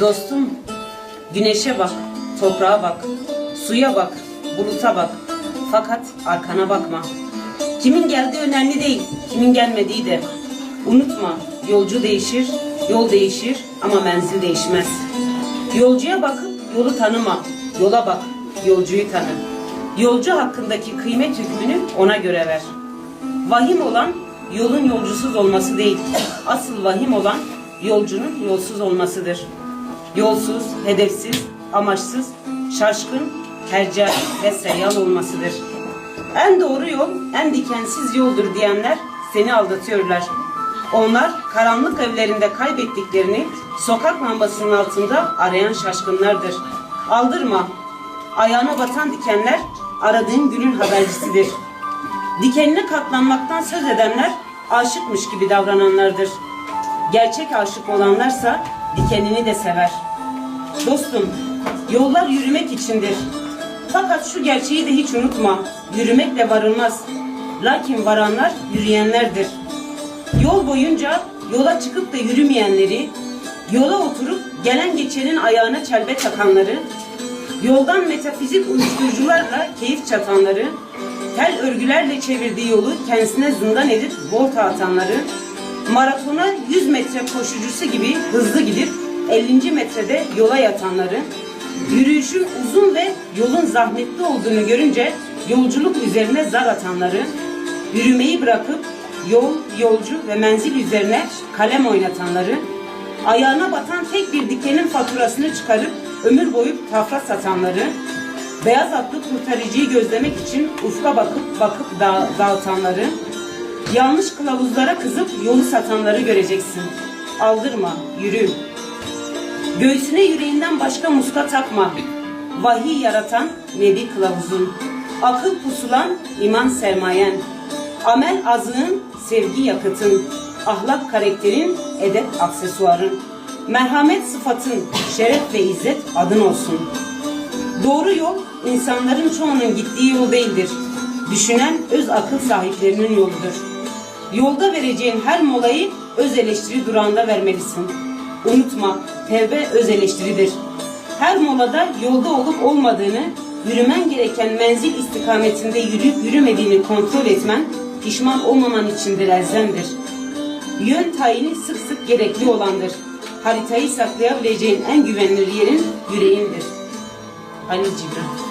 Dostum, güneşe bak, toprağa bak, suya bak, buluta bak. Fakat arkana bakma. Kimin geldiği önemli değil, kimin gelmediği de. Unutma, yolcu değişir, yol değişir ama menzil değişmez. Yolcuya bakıp yolu tanıma, yola bak, yolcuyu tanı. Yolcu hakkındaki kıymet hükmünü ona göre ver. Vahim olan yolun yolcusuz olması değil. Asıl vahim olan yolcunun yolsuz olmasıdır. Yolsuz, hedefsiz, amaçsız, şaşkın, hercai ve seyyal olmasıdır. En doğru yol, en dikensiz yoldur diyenler seni aldatıyorlar. Onlar karanlık evlerinde kaybettiklerini sokak lambasının altında arayan şaşkınlardır. Aldırma. Ayağına batan dikenler aradığın günün habercisidir. Dikenine katlanmaktan söz edenler aşıkmış gibi davrananlardır. Gerçek aşık olanlarsa dikenini de sever. Dostum, yollar yürümek içindir. Fakat şu gerçeği de hiç unutma. Yürümekle varılmaz. Lakin varanlar yürüyenlerdir. Yol boyunca yola çıkıp da yürümeyenleri, yola oturup gelen geçenin ayağına çelbe takanları, yoldan metafizik uyuşturucularla keyif çatanları, tel örgülerle çevirdiği yolu kendisine zindan edip volta atanları, maratona 100 metre koşucusu gibi hızlı gidip 50. metrede yola yatanları, yürüyüşün uzun ve yolun zahmetli olduğunu görünce yolculuk üzerine zar atanları, yürümeyi bırakıp yol, yolcu ve menzil üzerine kalem oynatanları, ayağına batan tek bir dikenin faturasını çıkarıp ömür boyu tafra satanları, beyaz atlı kurtarıcıyı gözlemek için ufka bakıp bakıp da dağıtanları, yanlış kılavuzlara kızıp yolu satanları göreceksin. Aldırma, yürü. Göğsüne yüreğinden başka muska takma. Vahiy yaratan nebi kılavuzun. Akıl pusulan iman sermayen. Amel azığın, sevgi yakıtın. Ahlak karakterin, edep aksesuarın. Merhamet sıfatın, şeref ve izzet adın olsun. Doğru yol insanların çoğunun gittiği yol değildir. Düşünen öz akıl sahiplerinin yoludur. Yolda vereceğin her molayı öz eleştiri durağında vermelisin. Unutma, tevbe öz eleştiridir. Her molada yolda olup olmadığını, yürümen gereken menzil istikametinde yürüyüp yürümediğini kontrol etmen, pişman olmaman içindir elzemdir. Yön tayini sık sık gerekli olandır. Haritayı saklayabileceğin en güvenilir yerin yüreğindir. Halil Cibran